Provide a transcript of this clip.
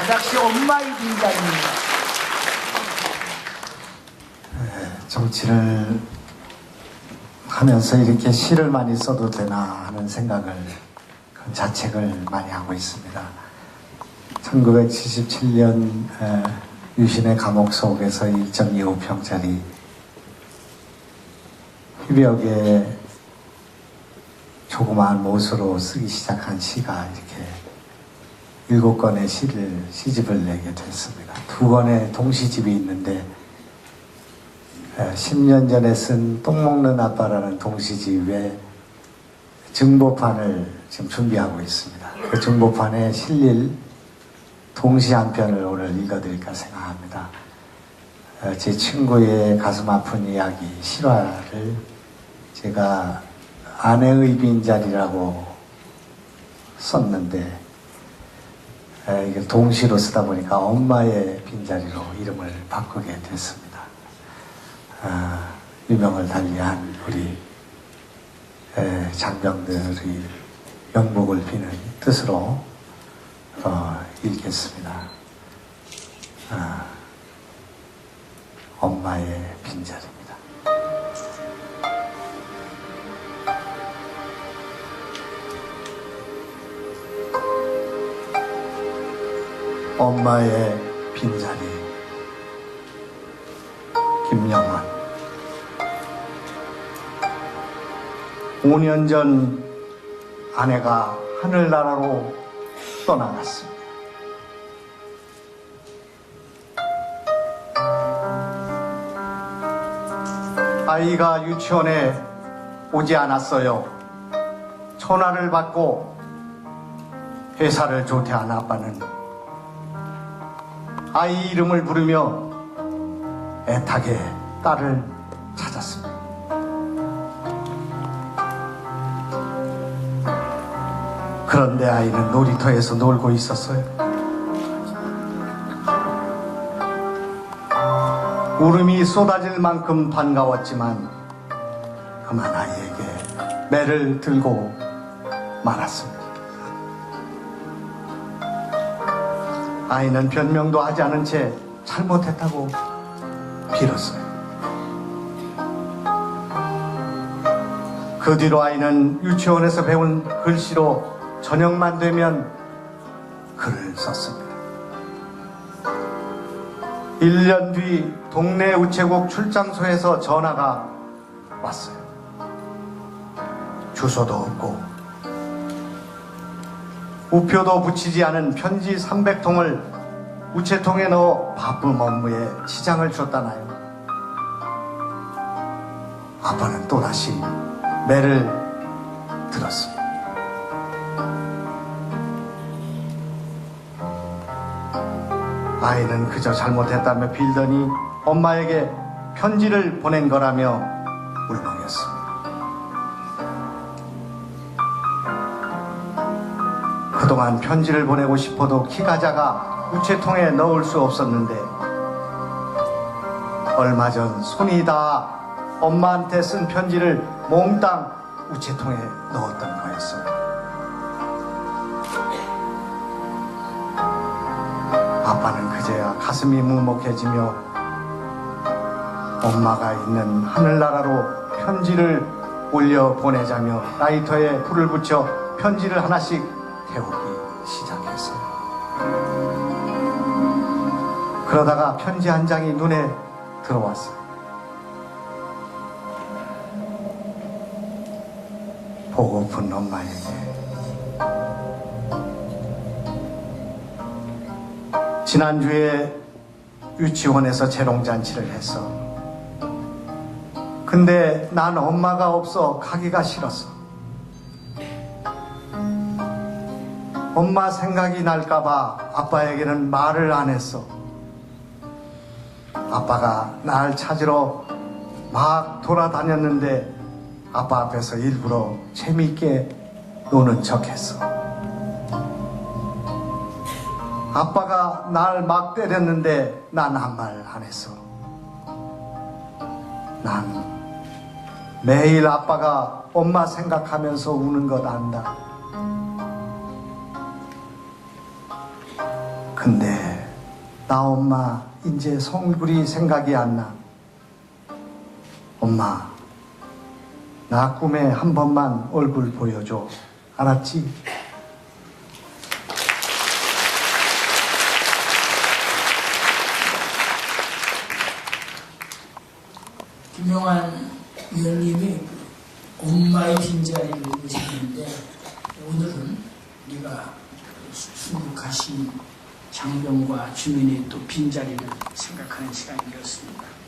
아작씨 엄마의 빈장입니다. 정치를 하면서 이렇게 시를 많이 써도 되나 하는 생각을 그 자책을 많이 하고 있습니다. 1977년 유신의 감옥 속에서 1.25평짜리 휘벽에 조그마한 못으로 쓰기 시작한 시가 이렇게 일곱 권의 시를 시집을 내게 됐습니다. 두 권의 동시집이 있는데 10년 전에 쓴 똥 먹는 아빠라는 동시집의 증보판을 지금 준비하고 있습니다. 그 증보판에 실릴 동시 한 편을 오늘 읽어드릴까 생각합니다. 어, 제 친구의 가슴 아픈 이야기 실화를 제가 아내의 빈자리라고 썼는데 동시로 쓰다 보니까 엄마의 빈자리로 이름을 바꾸게 됐습니다. 아, 유명을 달리한 우리 에, 장병들의 영목을 비는 뜻으로 어, 읽겠습니다. 아, 엄마의 빈자리 엄마의 빈자리 김영환 5년 전 아내가 하늘나라로 떠나갔습니다. 아이가 유치원에 오지 않았어요. 전화를 받고 회사를 조퇴한 아빠는 아이 이름을 부르며 애타게 딸을 찾았습니다. 그런데 아이는 놀이터에서 놀고 있었어요. 울음이 쏟아질 만큼 반가웠지만 그만 아이에게 매를 들고 말았습니다. 아이는 변명도 하지 않은 채 잘못했다고 빌었어요. 그 뒤로 아이는 유치원에서 배운 글씨로 저녁만 되면 글을 썼습니다. 1년 뒤 동네 우체국 출장소에서 전화가 왔어요. 주소도 없고 우표도 붙이지 않은 편지 300통을 우체통에 넣어 바쁜 업무에 지장을 줬다나요. 아빠는 또다시 매를 들었습니다. 아이는 그저 잘못했다며 빌더니 엄마에게 편지를 보낸 거라며 울먹였습니다. 그동안 편지를 보내고 싶어도 키가 작아 우체통에 넣을 수 없었는데 얼마 전 손이 다 엄마한테 쓴 편지를 몽땅 우체통에 넣었던 거였어요. 아빠는 그제야 가슴이 묵먹해지며 엄마가 있는 하늘나라로 편지를 올려 보내자며 라이터에 불을 붙여 편지를 하나씩 태우기 그러다가 편지 한 장이 눈에 들어왔어요. 보고픈 엄마에게 지난주에 유치원에서 재롱잔치를 했어. 근데 난 엄마가 없어 가기가 싫었어. 엄마 생각이 날까봐 아빠에게는 말을 안 했어. 아빠가 날 찾으러 막 돌아다녔는데 아빠 앞에서 일부러 재미있게 노는 척 했어. 아빠가 날 막 때렸는데 난 한 말 안 했어. 난 매일 아빠가 엄마 생각하면서 우는 것 안다. 나 엄마 이제 송불이 생각이 안 나. 엄마, 나 꿈에 한 번만 얼굴 보여줘. 알았지? 김용환 위원님이 엄마의 빈자리를 의식했는데 오늘은 우리가 수국하신 장병과 주민의 또 빈자리를 생각하는 시간이 되었습니다.